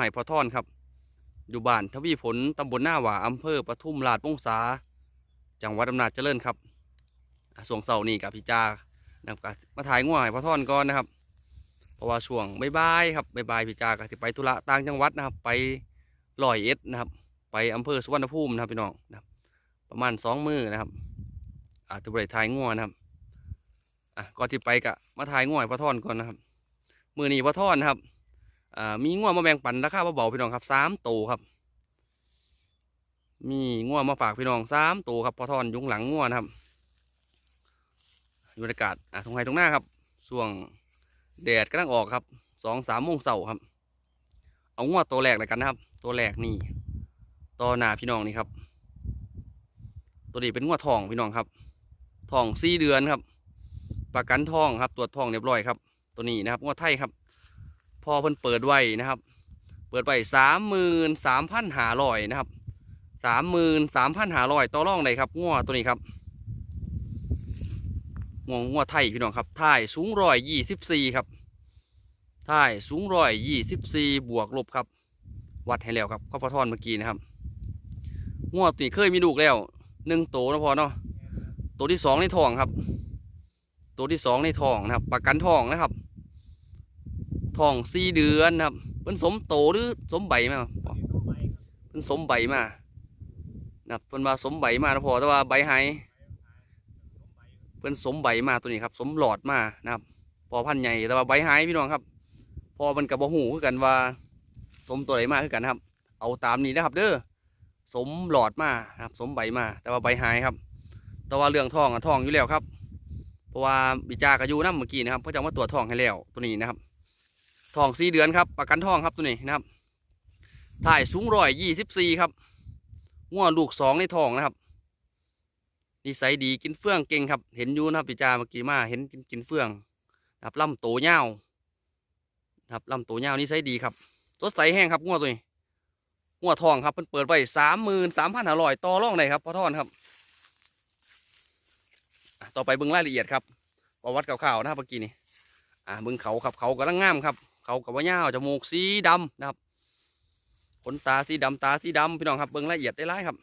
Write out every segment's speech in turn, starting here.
ให้พอท่อนครับ อยู่บ้านทวีผลตำบลหน้าหว่าอำเภอปทุมราชวงศาจังหวัดอำนาจเจริญครับอ่วงเสาร์นี้กับพี่จานะครับมาถ่ายง่วให้พอท่อนก่อนนะครับ เพราะว่าช่วงบ่ายครับบ่ายพี่จาก็สิไปธุระต่างจังหวัดนะครับ ไปลอยเอ็ดนะครับ ไปอำเภอสุวรรณภูมินะครับพี่น้องนะครับ ประมาณสองมือนะครับ อาจจะไปถ่ายง่วนะครับอะก่อนที่ไปกะมาถ่ายง่วยพ่อท่อนก่อนนะครับ มือนี้พอท่อนนะครับ อ่ามีง่วมาแบ่งปันราคาเบาๆพี่น้องครับสามตัวครับ มีง่วมาฝากพี่น้องสามตัวครับพอทอนยุงหลังง่วนครับบรรยากาศอะตรงไหนตรงหน้าครับช่วงแดดกำลังออกครับสองสามโมงเสาร์ครับ เอาง่วตัวแรกเลยกันนะครับ ตัวแรกนี่ต่อหน้าพี่น้องนี่ครับ ตัวนี้เป็นง่วทองพี่น้องครับทองสี่เดือนครับ ประกันทองครับตรวจทองเรียบร้อยครับ ตัวนี้นะครับงวดไทยครับ พอเพิ่นเปิดไว้นะครับ เปิดไว้สามหมื่นสามพันหาร้อยนะครับสามหมื่นสามพันหาร้อยต่อรองเลยครับงวดตัวนี้ครับงวงงวดไทยพี่น้องครับท่ายสูงร้อยยี่สิบสี่ครับท่ายสูงร้อยยี่สิบสี่บวกลบครับ วัดให้แล้วครับข้อพอทอนเมื่อกี้นะครับงวดตัวนี้เคยมีลูกแล้วหนึ่งโตนะพอเนาะตัวที่สองในทองครับ ตัวที่สองในทองนะครับ ประกันทองนะครับ ทองสี่เดือนนะครับเป็นสมโตหรือสมใบมาเป็นสมใบมานะครับเป็นมาสมใบมานะพอแต่ว่าใบหายเป็นสมใบมาตัวนี้ครับ สมหลอดมานะครับ พอพันใหญ่แต่ว่าใบหายพี่น้องครับ พอมันกับบหูคือกันว่า สมตัวไหนมาคือกันครับ เอาตามนี้นะครับ เด้อสมหลอดมานะครับ สมใบมา แต่ว่าใบหายครับ แต่ว่าเรื่องทองอะทองอยู่แล้วครับ เพราะว่าบิจากระยูน้ำเมื่อกี้นะครับเขาจะมาตรวจทองให้แล้วตัวนี้นะครับ ทองสี่เดือนครับประกันทองครับตัวนี้นะครับถ่ายสูงร้อยยี่สิบสี่ครับง่วลูกสองในทองนะครับนิสัยดีกินเฟื่องเก่งครับ เห็นอยู่นะครับบิจาเมื่อกี้มาเห็นกินกินเฟื่องนะครับลำโตเงาครับลำโตเงานิสัยดีครับสดใสแห้งครับง่วตัวนี้ง่วทองครับเพิ่นเปิดไว้สามหมื่นสามพันห้าร้อยต่อร่องได้ครับพอทอนครับ ต่อไปเบิ้องรายละเอียดครับประวัติข่าวๆนะครับเมื่อกี้นี่อ่าเบิ้องเขาครับเขากำลังงามครับ เขากับว่าเงาจมูกสีดำนะครับขนตาสีดำตาสีดำพี่น้องครับเบิ้งราละเอียดได้หลายครับ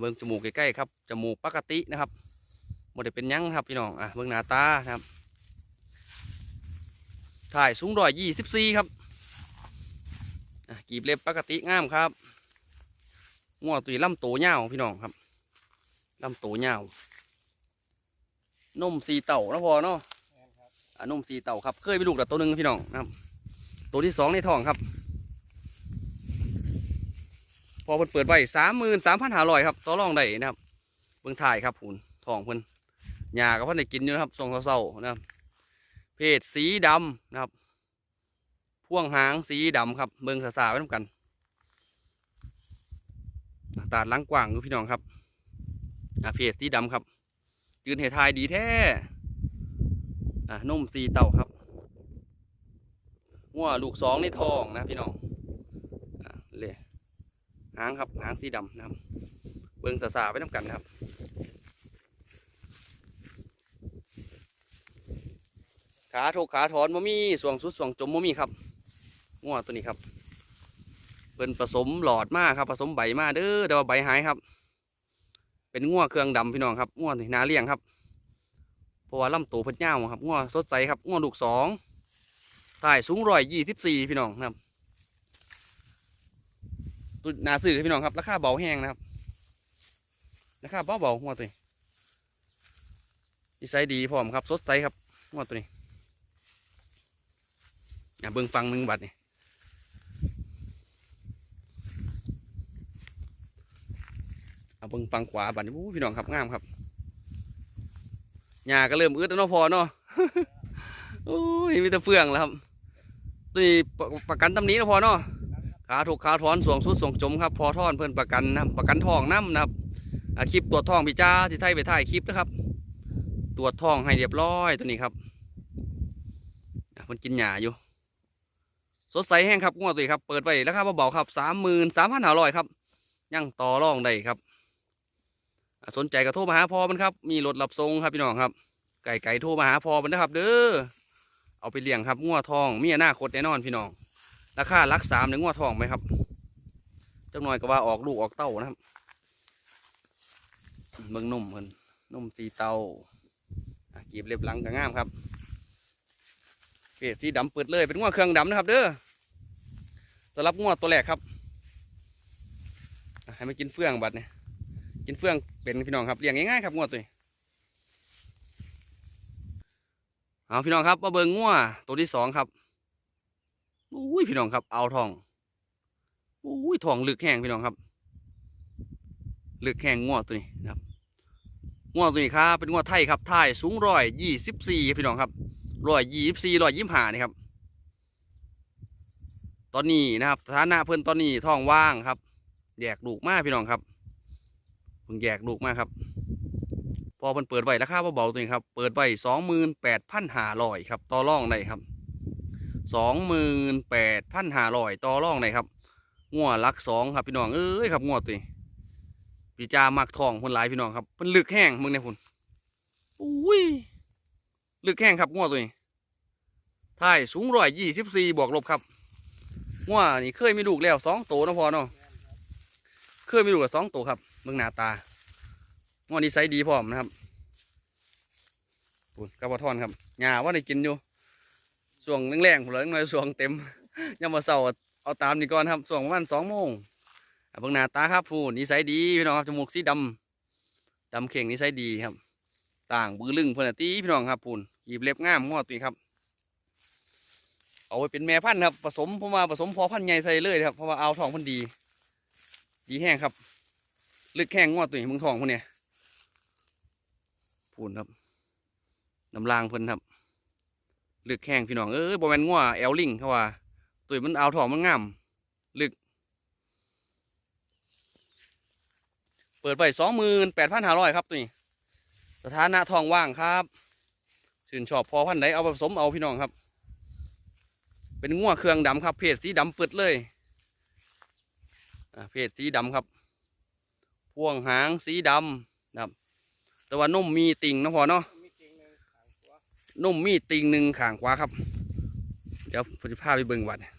เบิ้งจมูกใกล้ๆครับจมูกปกตินะครับโมได้เป็นยังครับพี่น้องอะเบิ้งหน้าตานะครับถ่ายสูงร้อยยี่สิบสี่ครับกีบเล็บปกติงามครับงัวตุยลำโตเงาพี่น้องครับลำโตเงานมสีเต่านะพอเนาะ นมสีเต่าครับเคยไปลูกแต่ตัวหนึ่งพี่น้องนะครับ ตัวที่สองในท้องครับ พอเพิ่นเปิดไว้สามหมื่นสามพันห้าร้อยครับต่อรองได้นะครับเบิ่งถ่ายครับผุนทองเพิ่นหญ้าก็เพิ่นได้กินอยู่นะครับทรงเศร้าๆนะครับ เพศสีดำนะครับ พ่วงหางสีดำครับเบิ่งสาๆไว้น้ำกันตาดล้างกว้างอยู่พี่น้องครับเพศสีดำครับยืนเหทายดีแท้ อะนุ่มสีเต่าครับงัวลูกสองในทองนะพี่น้องอะเลยหางครับหางสีดำนะครับเบิ้งสาๆไปน้ำกันครับขาถูกขาถอนมมีสวงสุดสวงจมมมีครับงัวตัวนี้ครับเป็นผสมหลอดมากครับผสมใบมากเด้อแต่ว่าใบหายครับ เป็นงัวเครื่องดำพี่น้องครับงัวนาเลี้ยงครับ ราะว่าลำตัวเพิ่นยาวครับงัวสดใสครับงัวลูกสองถ่ายสูงร้อยยี่สิบสี่พี่น้องนะครับตัวนาซื้อพี่น้องครับราคาเบาแห้งนะครับราคาเบาเบางัวตัวนี้นิสัยดีพร้อมครับสดใสครับงัวตัวนี้อย่าเบิ่งฟังมึงบัดนี่เอาเบิ่งฟังขวาบัดนี้พี่น้องครับงามครับ หญ้าก็เริ่มอึดแล้วเนาะพอเนาะโอ้ยมีแต่เฟื่องแล้วครับตัวนี้ประกันตำหนี้นะพอเนาะขาถูกขาถอนสวงสุดสวงจมครับพอทอนเพิ่อนประกันนะประกันทองน้ำนะครับคลิปตรวจทองพี่จ้าที่ไทยไปถ่ายคลิปนะครับ ตรวจทองให้เรียบร้อยตัวนี้ครับมันกินหญ้าอยู่ สดใสแห้งครับงวดตัวนี้ครับ เปิดไว้ราคาเบาๆครับสามหมื่นสามพันห้าร้อยครับ ยังต่อรองได้ครับ สนใจก็โทรมาหาพอมันครับ มีรถรับส่งครับพี่น้องครับ ไก่ไก่โทรมาหาพอมันนะครับ เด้อ เอาไปเลี้ยงครับงัวทอง มีอนาคตแน่นอนพี่น้อง ราคาลักสามในงัวทองไหมครับจังหน่อยก็ว่าออกลูกออกเต้านะครับเบิ่งนุ่มเพิ่นนุ่มสีเต้าอะกีบเล็บหลังก็งามครับเพจที่ดำเปิดเลยเป็นงัวเครื่องดำนะครับ เด้อสำหรับงัวตัวแรกครับ ให้มากินเฟื่องบัดเนี่ย กินเฟื่องเป็นพี่น้องครับเลี้ยงง่ายๆครับงัวตัวนี้เอาพี่น้องครับมาเบิ่งงัวตัวที่สองครับอุ้ยพี่น้องครับ เอาทองอุ้ยทองลึกแห้งพี่น้องครับลึกแห้งงัวตัวนี้นะครับงัวตัวนี้ครับเป็นงัวไทยครับไทยสูงร้อยยี่สิบสี่พี่น้องครับร้อยยี่สิบสี่ร้อยยี่สิบห้านี่ครับ ตอนนี้นะครับสถานะเพิ่นตอนนี้ท้องว่างครับแยกลูกมากพี่น้องครับ เพิ่งแยกลูกมากครับ พอเพิ่นเปิดไว้ราคาเบาๆตัวนี้ครับ เปิดไว้สองหมื่นแปดพันห้าร้อยครับ ต่อรองได้ครับสองหมื่นแปดพันห้าร้อยต่อรองได้ครับงัวลักสองครับพี่น้องเอ้ยครับงัวตัวนี้พี่จามักทองคนหลายพี่น้องครับเพิ่นลึกแห้งมึงเนี่ยพุ่นอุ้ยลึกแห้งครับงัวตัวนี้ท้ายสูงร้อยยี่สิบสี่บวกลบครับงัวนี่เคยมีลูกแล้วสองตัวนะพอเนาะเคยมีลูกแล้วสองตัวครับ เบิ่งหน้าตางวดนี้ไซส์ดีพร้อมนะครับปุ่นกระปะทอนครับหญ้าว่าได้กินอยู่ส่วงแรงๆผมเลยน่อยส่วงเต็มยังมาเสาร์เอาตามนี่ก่อนครับส่วงประมาณสองโมงเบิ่งหน้าตาครับผู้นิสัยดีพี่น้องครับจมูกสีดำดำเข่งนิสัยดีครับ ต่างบือลึงเพื่อนตีพี่น้องครับพูนหยิบเล็บงามงอตีครับเอาไว้เป็นแม่พันธุ์ครับผสมผมมาผสมพอพันธุ์ใหญ่ใส่เลยครับเพราะว่าเอาทองพันดี ดีแห้งครับ ลึกแข้งงอตัวนี้มึงทองพวกเนี่ยพูนครับน้ำลางเพิ่นครับลึกแข้งพี่น้องเอ้ยบอแมนงัวแอลลิงเขาว่าตัวมันเอาทองมันงามลึก เปิดไปสองหมื่นแปดพันห้าร้อยครับตัวนี้สถานะทองว่างครับชื่นชอบพอพันไหนเอาผสมเอาพี่น้องครับ เป็นงัวเครื่องดำครับ เพศสีดำปึดเลยเพศสีดำครับ พ่วงหางสีดำนะครับ แต่ว่านุ่มมีติ่งนะพอเนาะนุ่มมีติ่งหนึ่งข้างขวาครับ เดี๋ยวผมจะพาไปเบิ่งบัดอะ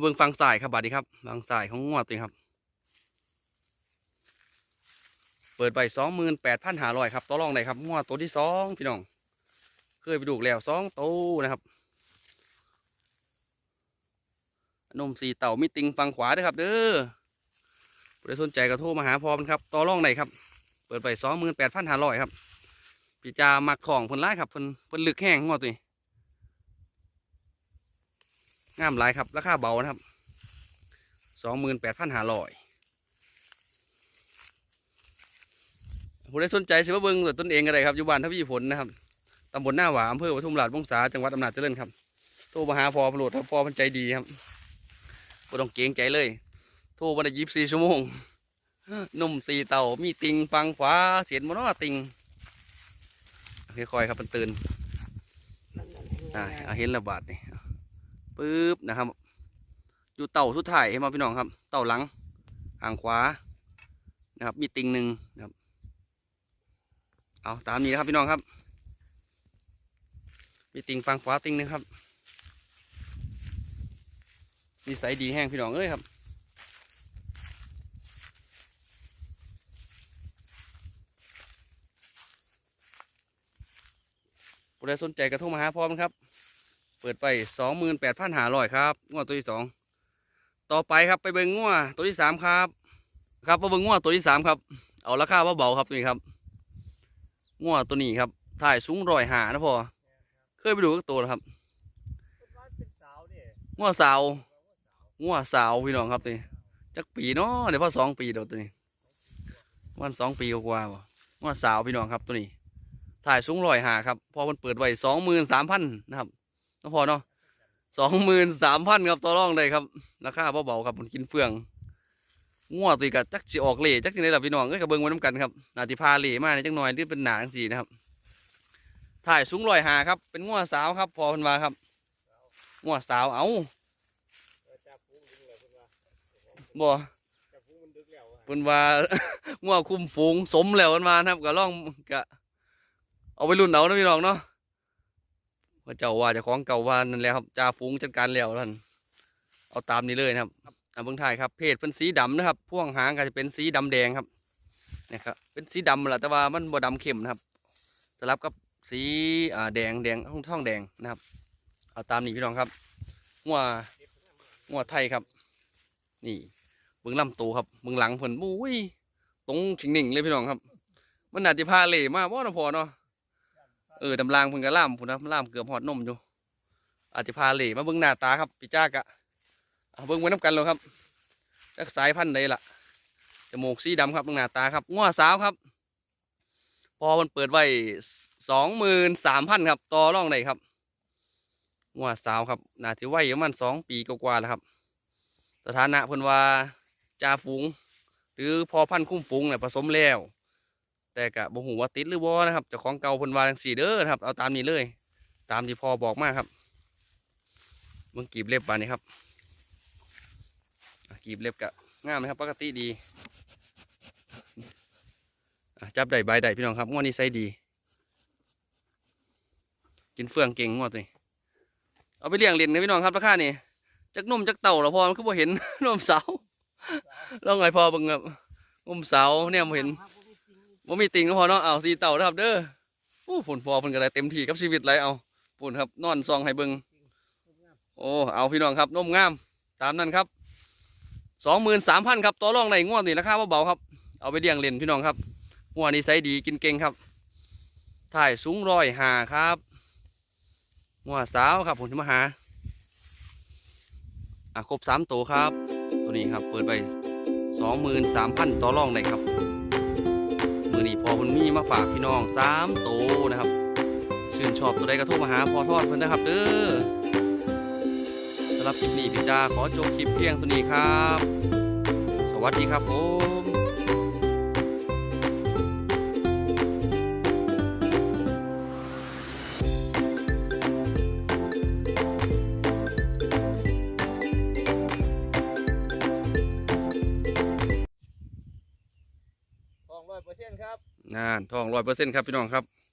เบิ่งฟังสายครับบัดนี้ครับฟังสายของงวดตัวครับ เปิดไปสองหมื่นแปดพันห้าร้อยครับต่อรองได้ครับงวดตัวที่สองพี่น้อง เคยไปดูแล้วสองตัวนะครับนมสีเต่ามีติ่งฟังขวาด้วยครับเด้อ ผู้ใดสนใจก็โทรมาหาพอมครับ ต่อรองได้ครับ เปิดไปสองหมื่นแปดพันห้าร้อยครับพี่จามักของเพิ่นร้ครับเพิ่นเพิ่นลึกแห้งงอตัวนี้งามหลายครับ ราคาเบานะครับสองหมื่นแปดพันห้าร้อยผู้ใดสนใจสิว่าเบิ้งตัวตนเองก็ได้ครับอยู่บ้านทวีผลนะครับตำบลหน้าหวาอำเภอปทุมราชวงศาจังหวัดอำนาจเจริญครับโทรมาหาพอประโหลดครับพอมันใจดีครับบ่ต้องเกรงใจเลย โทรมาได้ยีิบสี่ชั่วโมงนุ่มสีเต่ามีติงฟังขวาเสียนบนอติงค่อยๆครับมันตื่นอ่าเห็นระบาดนี่ปึ๊บนะครับ อยู่เต่าสุดท้ายเห็นไหมพี่น้องครับ เต่าหลังหางขวานะครับ มีติงหนึ่งนะครับ เอาตามนี้นะครับพี่น้องครับ มีติงฟังขวาติงหนึ่งครับนิสัยดีแห้งพี่น้องเอ้ยครับ ผู้ใดสนใจกระโทรมาหาพร้อมครับ เปิดไปสองหมื่นแปดพันหาร้อยครับงวดตัวที่สองต่อไปครับไปเบิ่งงัวตัวที่สามครับ ครับมาเบิ่งงัวตัวที่สามครับ เอาราคาเบาๆครับนี่ครับงัวตัวนี้ครับถ่ายสูงร้อยหานะพอเคยไปดูกัตัวแล้วครับเป็นสาวเนี่ยงัวสาวงัวสาวพี่น้องครับนี่จักปีเนาะเดี๋ยวพอสองปีเดี๋ยวตัวนี้วันสองปีกว่าบ่งัวสาวพี่น้องครับตัวนี้ ถ่ายสูงร้อยหาครับพอมันเปิดไว้สองหมื่นสามพันนะครับน้องพอเนาะสองหมื่นสามพันครับต่อรองเลยครับราคาเบาๆครับมันกินเฟืองงัวตีกับจักสิออกเล่จักสิไหนล่ะพี่น้องเอ้ยกับเบิ้งไว้น้ำกันครับนาติพาเล่มาในจักหน่อยที่เป็นหนาจังสีนะครับถ่ายสูงร้อยหาครับเป็นงัวสาวครับ พอเพันวาครับงัวสาวเอาบ่เพิ่นว่างัวคุมฝูงสมแล้วกันมาครับก็ล่องกะ เอาไปรุ่นเอานะพี่น้องเนาะว่าเจ้าว่าจะของเก่าว่านั่นแหละครับจ่าฝูงจัดการแล้วท่านเอาตามนี้เลยนะครับอ่าเบื้องท้ายครับเพศเป็นสีดำนะครับพ่วงหางก็จะเป็นสีดำแดงครับเนี่ยครับเป็นสีดำแหละแต่ว่ามันบ่ดำเข้มนะครับสลับกับสีอ่าแดงแดงท่องท่องแดงนะครับ เอาตามนี้พี่น้องครับงัวงัวไทยครับ นี่เบื้องลำตัวครับเบื้องหลังเพิ่นบุ้ยตรงถิงหนิ่งเลยพี่น้องครับ มันอาจจะพาเหล่มากว่านะพอเนาะ เออดำรางเพิ่นก็ล่ามพุ่นนะล่ามเกือบหอดนมอยู่ อาจจะพาเหล่มาเบื้องหน้าตาครับพี่จ้ากะเบื้องไว้น้ำกันเลยครับจักสายพันธุ์ใดล่ะจมูกสีดำครับเบื้องหน้าตาครับง้อสาวครับ พอมันเปิดไว้สองหมื่นสามพันครับต่อร่องได้ครับง้อสาวครับน่าจะไว้ประมาณสองปีกว่าๆแล้วครับ สถานะเพิ่นว่าจ่าฝูง หรือพอพันธุ์คุ้มฝูงเนี่ยผสมแล้ว แต่กะบ่หูว่าติดหรือบ่นะครับเจ้าของเก่าพนวาจังซี่เด้อนะครับ เอาตามนี้เลย ตามที่พ่อบอกมาครับเบิ่งกีบเล็บบานนี้ครับกีบเล็บกะง่ามนะครับ ปกติดีจับได้ใบได้พี่น้องครับงวดนี้ใส่ดี กินเฟืองเก่งงวดนี้เอาไปเลี้ยงเล่นนะพี่น้องครับราคานี่จักนุ่มจักเต่าแล้วพอมันคือบ่เห็นนุ่มเสาลองไงพอบิ่งครับนมเสาเนี่ยบ่เห็น ว่ามีติงก็พอเนาะเอาสีเต่านะครับเด้อโอ้ผลพอเพิ่นก็ได้เต็มที่กับชีวิตเลยเอาผลครับนอนซองให้เบิงโอ้เอาพี่น้องครับนมงาม ตามนั้นครับสองหมื่นสามพันครับต่อรองในงวดนี่ราคาเบาๆครับ เอาไปเลี้ยงเล่นพี่น้องครับงวดนี้ไซส์ดีกินเก่งครับถ่ายสูงร้อยหาครับงวดสาวครับผมจะมาหาอะครบสามตัวครับ ตัวนี้ครับเปิดไปสองหมื่นสามพันต่อรองได้ครับ อนี้พอคุณมีมาฝากพี่น้องสามโตนะครับ ชื่นชอบตัวใดก็โทรมาหาพอทอดเพิ่นนะครับเด้อสำหรับคลิปนี้พี่จาขอจบคลิปเพียงตัวนี้ครับ สวัสดีครับผม ร้อยเปอร์เซ็นต์ครับพี่น้องครับ